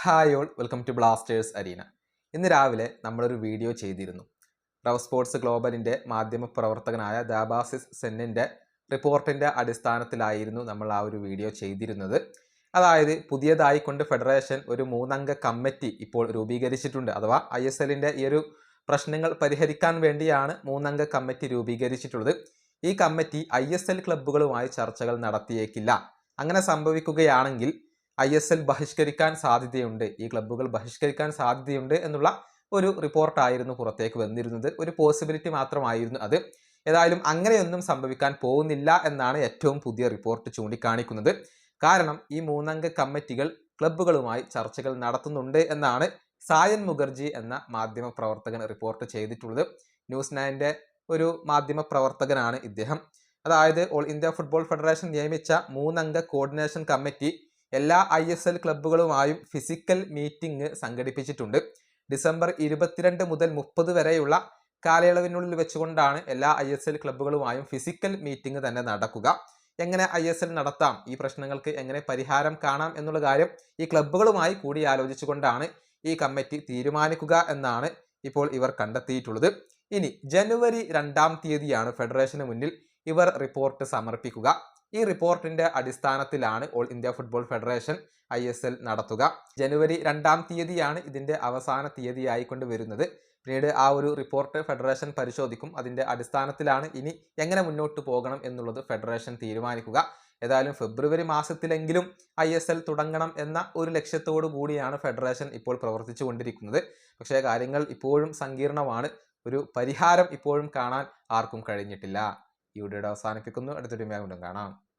Hi all welcome to Blasters arena. ഇന്ന് രാവിലെ നമ്മളൊരു വീഡിയോ ചെയ്തിരുന്നു. റവ് സ്പോർട്സ് ഗ്ലോബലിന്റെ മാധ്യമ പ്രവർത്തകനായ ദാബാസിസ് സെന്നിന്റെ റിപ്പോർട്ടിന്റെ അടിസ്ഥാനത്തിലായിരുന്നു നമ്മൾ ആ ഒരു വീഡിയോ ചെയ്തിരുന്നത്. അതായത് പുതിയതായി കൊണ്ട് ഫെഡറേഷൻ ഒരു മൂന്നംഗ കമ്മിറ്റി ഇപ്പോൾ രൂപീകരിച്ചിട്ടുണ്ട്. അഥവാ ഐ എസ് എല്ലിന്റെ ഈ ഒരു പ്രശ്നങ്ങൾ പരിഹരിക്കാൻ വേണ്ടിയാണ് മൂന്നംഗ കമ്മിറ്റി രൂപീകരിച്ചിട്ടുള്ളത്. ഈ കമ്മിറ്റി ഐ എസ് എൽ ക്ലബ്ബുകളുമായി ചർച്ചകൾ നടത്തിയേക്കില്ല. അങ്ങനെ സംഭവിക്കുകയാണെങ്കിൽ ഐ എസ് എൽ ബഹിഷ്കരിക്കാൻ സാധ്യതയുണ്ട്. ഈ ക്ലബ്ബുകൾ ബഹിഷ്കരിക്കാൻ സാധ്യതയുണ്ട് എന്നുള്ള ഒരു റിപ്പോർട്ടായിരുന്നു പുറത്തേക്ക് വന്നിരുന്നത്. ഒരു പോസിബിലിറ്റി മാത്രമായിരുന്നു അത്. ഏതായാലും അങ്ങനെയൊന്നും സംഭവിക്കാൻ പോകുന്നില്ല എന്നാണ് ഏറ്റവും പുതിയ റിപ്പോർട്ട് ചൂണ്ടിക്കാണിക്കുന്നത്. കാരണം ഈ മൂന്നംഗ കമ്മിറ്റികൾ ക്ലബ്ബുകളുമായി ചർച്ചകൾ നടത്തുന്നുണ്ട് എന്നാണ് സായൻ മുഖർജി എന്ന മാധ്യമ പ്രവർത്തകൻ റിപ്പോർട്ട് ചെയ്തിട്ടുള്ളത്. ന്യൂസ് നയന്റെ ഒരു മാധ്യമ പ്രവർത്തകനാണ് ഇദ്ദേഹം. അതായത് ഓൾ ഇന്ത്യ ഫുട്ബോൾ ഫെഡറേഷൻ നിയമിച്ച മൂന്നംഗ കോർഡിനേഷൻ കമ്മിറ്റി എല്ലാ ഐ എസ് എൽ ക്ലബ്ബുകളുമായും ഫിസിക്കൽ മീറ്റിംഗ് സംഘടിപ്പിച്ചിട്ടുണ്ട്. ഡിസംബർ ഇരുപത്തിരണ്ട് മുതൽ മുപ്പത് വരെയുള്ള കാലയളവിനുള്ളിൽ വെച്ചുകൊണ്ടാണ് എല്ലാ ഐ എസ് എൽ ക്ലബ്ബുകളുമായും ഫിസിക്കൽ മീറ്റിംഗ് തന്നെ നടക്കുക. എങ്ങനെ ഐ എസ് എൽ നടത്താം? ഈ പ്രശ്നങ്ങൾക്ക് എങ്ങനെ പരിഹാരം കാണാം എന്നുള്ള കാര്യം ഈ ക്ലബ്ബുകളുമായി കൂടിയാലോചിച്ചുകൊണ്ടാണ് ഈ കമ്മിറ്റി തീരുമാനിക്കുക എന്നാണ് ഇപ്പോൾ ഇവർ കണ്ടെത്തിയിട്ടുള്ളത്. ഇനി ജനുവരി രണ്ടാം തീയതിയാണ് ഫെഡറേഷന് മുന്നിൽ ഇവർ റിപ്പോർട്ട് സമർപ്പിക്കുക. ഈ റിപ്പോർട്ടിന്റെ അടിസ്ഥാനത്തിലാണ് all India football federation I S L നടത്തുക. ജനുവരി രണ്ടാം തീയതിയാണ് ഇതിന്റെ അവസാന തീയതി തീയതിയായിക്കൊണ്ട് വരുന്നത്. പിന്നീട് ആ ഒരു റിപ്പോർട്ട് ഫെഡറേഷൻ പരിശോധിക്കും. അതിന്റെ അടിസ്ഥാനത്തിലാണ് ഇനി എങ്ങനെ മുന്നോട്ട് പോകണം എന്നുള്ളത് ഫെഡറേഷൻ തീരുമാനിക്കുക. ഏതായാലും ഫെബ്രുവരി മാസത്തിലെങ്കിലും ഐ എസ് എൽ തുടങ്ങണം എന്ന ഒരു ലക്ഷ്യത്തോടു കൂടിയാണ് ഫെഡറേഷൻ ഇപ്പോൾ പ്രവർത്തിച്ചു കൊണ്ടിരിക്കുന്നത്. പക്ഷേ കാര്യങ്ങൾ ഇപ്പോഴും സങ്കീർണമാണ്. ഒരു പരിഹാരം ഇപ്പോഴും കാണാൻ ആർക്കും കഴിഞ്ഞിട്ടില്ല. ഈ വീഡിയോയുടെ അവസാനിപ്പിക്കുന്നു. അടുത്തൊരു വീണ്ടും കാണാം.